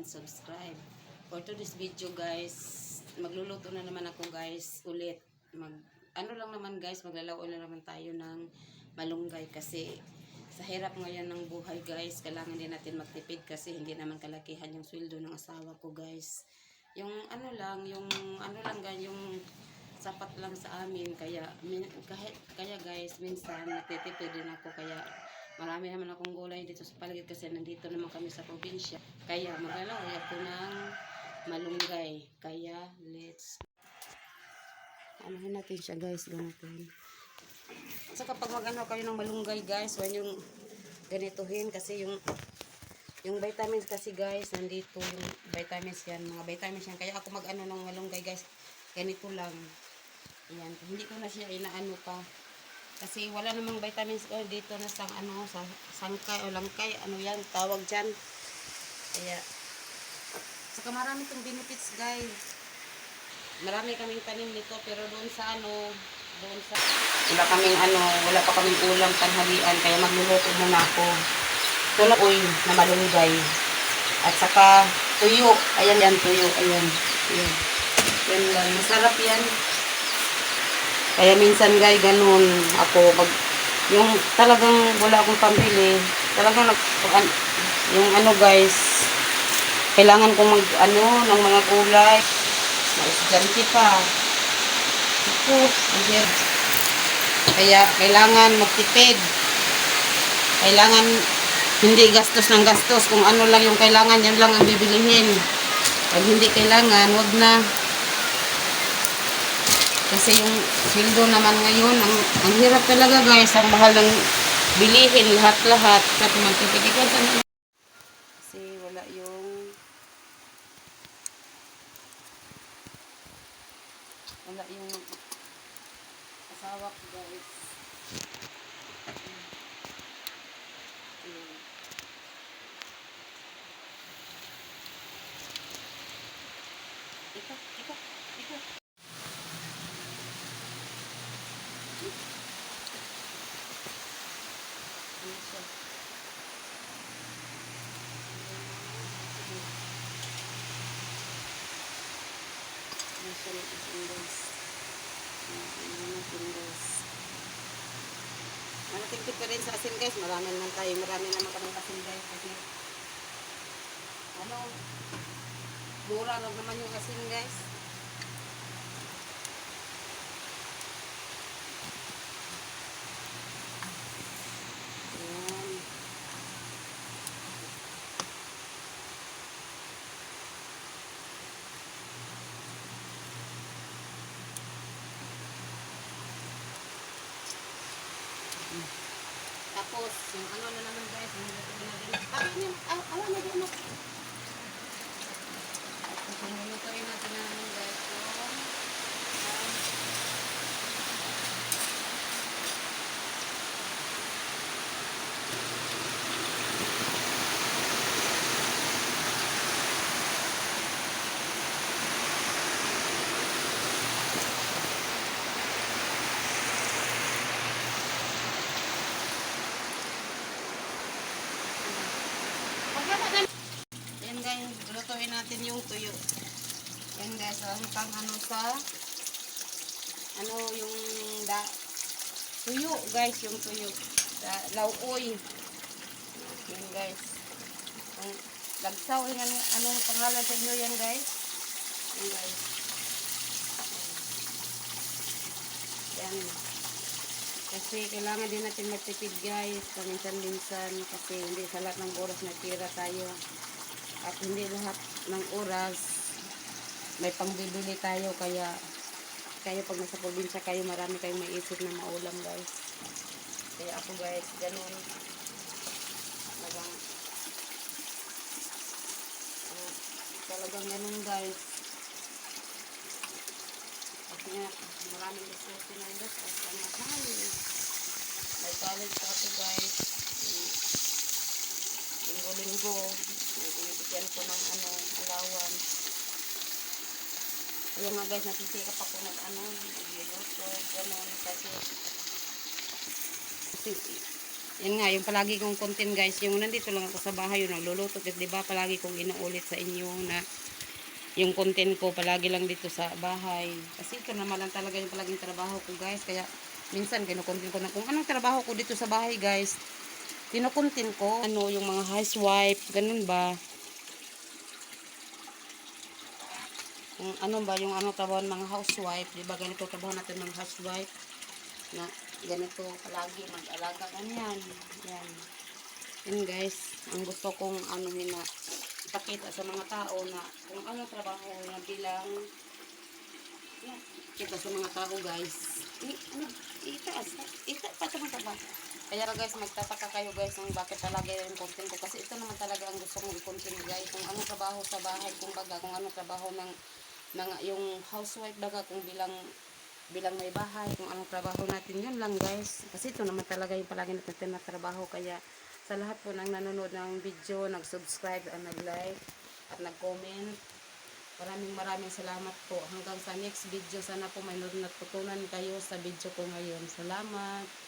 subscribe. For today's video guys, magluluto na naman ako guys ulit. Mag, ano lang naman guys, maglalao na naman tayo ng malunggay kasi sa hirap ngayon ng buhay guys, kailangan din natin magtipid kasi hindi naman kalakihan yung sweldo ng asawa ko guys. Yung ano lang, yung ano lang guys, yung sapat lang sa amin kaya min, kahit kaya guys minsan nagtitipid din ako kaya marami naman akong gulay dito sa paligid kasi nandito naman kami sa probinsya. Kaya maglalagay ako ng malunggay. Kaya let's anuhin natin siya guys gamitin so kapag magano kayo ng malunggay guys huwag yung ganituhin kasi yung yung vitamins kasi guys nandito yung vitamins yan mga vitamins yan. Kaya ako mag ano ng malunggay guys ganito lang. Ayan, hindi ko na siya inaano pa. Kasi wala namang vitamins ko dito na sang ano, sa sangkay o langkay, ano yan, tawag dyan. Kaya, saka marami itong benefits guys. Marami kaming tanim nito, pero doon sa ano, doon sa, wala kaming ano, wala pa kaming ulam tanghalian, kaya magluluto muna ako. Tuloy na malunggay. At saka, tuyo. Ayan yan, tuyo. Ayan. Ayan. Yan lang. Masarap yan. Kaya minsan guys, ganun ako pag yung talagang wala akong pambili, talagang nag, yung ano guys, kailangan kong mag ano ng mga gulay. Maisganti pa. Ako, mahirap. Kaya kailangan magtipid. Kailangan hindi gastos ng gastos. Kung ano lang yung kailangan, yan lang ang bibilihin. Pag hindi kailangan, wag na. Kasi yung sildo naman ngayon, ang, ang hirap talaga guys, ang mahal ng bilihin lahat-lahat. Kasi magtitigigan sa. Kasi wala yung wala yung asawa guys. Ayan. Ito, ito, ito. Ano siya? Asin guys? Ano natin guys? Manatipid pa rin sa asin guys. Marami naman tayo. Marami naman kami asin guys. Kasi ano, mura lang naman yung asin guys. Ayan. Tapos, yung ano na naman guys, yung luto na din. Tapos yun, awa na din ako. Tapos, yung lutuin natin na naman guys, yung, um, Yan guys, lutuin natin yung tuyo. Yan guys, hanggang ano sa ano yung da tuyo guys, yung tuyo. Da, lauoy. Yan guys. Ang lagsaw yan ano, anong pangalan sa inyo yan guys? Yan guys. Yan. Kasi kailangan din natin magtipid guys, paminsan-minsan kasi hindi sa lahat ng oras natira tayo. At hindi lahat ng oras may pangbibili tayo kaya kayo pag nasa probinsya kayo marami kayong maisip na maulam guys. Kaya ako guys, ganun. Talagang ah, talagang ganun guys. Kasi nga, maraming discussion na guys. Kasi ang mahal. May college ako guys. Linggo-linggo. Binibigyan ko ng ano, allowance. Kaya nga guys, nasisikap ako ng ano, nagluluto, gano'n. Kasi, Yan nga, yung palagi kong content guys, yung nandito lang ako sa bahay, yung nagluluto. Di ba palagi kong inuulit sa inyo na yung content ko palagi lang dito sa bahay. Kasi ito naman lang talaga yung palaging trabaho ko guys. Kaya minsan kinukontent ko na kung anong trabaho ko dito sa bahay guys. Kinukontent ko, ano yung mga housewife, ganun ba. Kung ano ba yung ano trabaho ng mga housewife, di ganito trabaho natin ng housewife na ganito palagi mag-alaga ganyan. Yan. Yan guys, ang gusto kong ano na ipakita sa mga tao na kung ano trabaho na bilang kita sa mga tao guys. Ano, itaas, ita, pati mo ba? Kaya guys, magtataka kayo guys kung bakit talaga yung content ko. Kasi ito naman talaga ang gusto kong i-content guys. Kung ano trabaho sa bahay, kung baga, kung ano trabaho ng mga, yung housewife baga, kung bilang bilang may bahay, kung anong trabaho natin, yun lang guys. Kasi ito naman talaga yung palagi natin na trabaho. Kaya sa lahat po ng nanonood ng video, nag-subscribe at nag-like at nag-comment. Maraming maraming salamat po. Hanggang sa next video, sana po may natutunan kayo sa video ko ngayon. Salamat.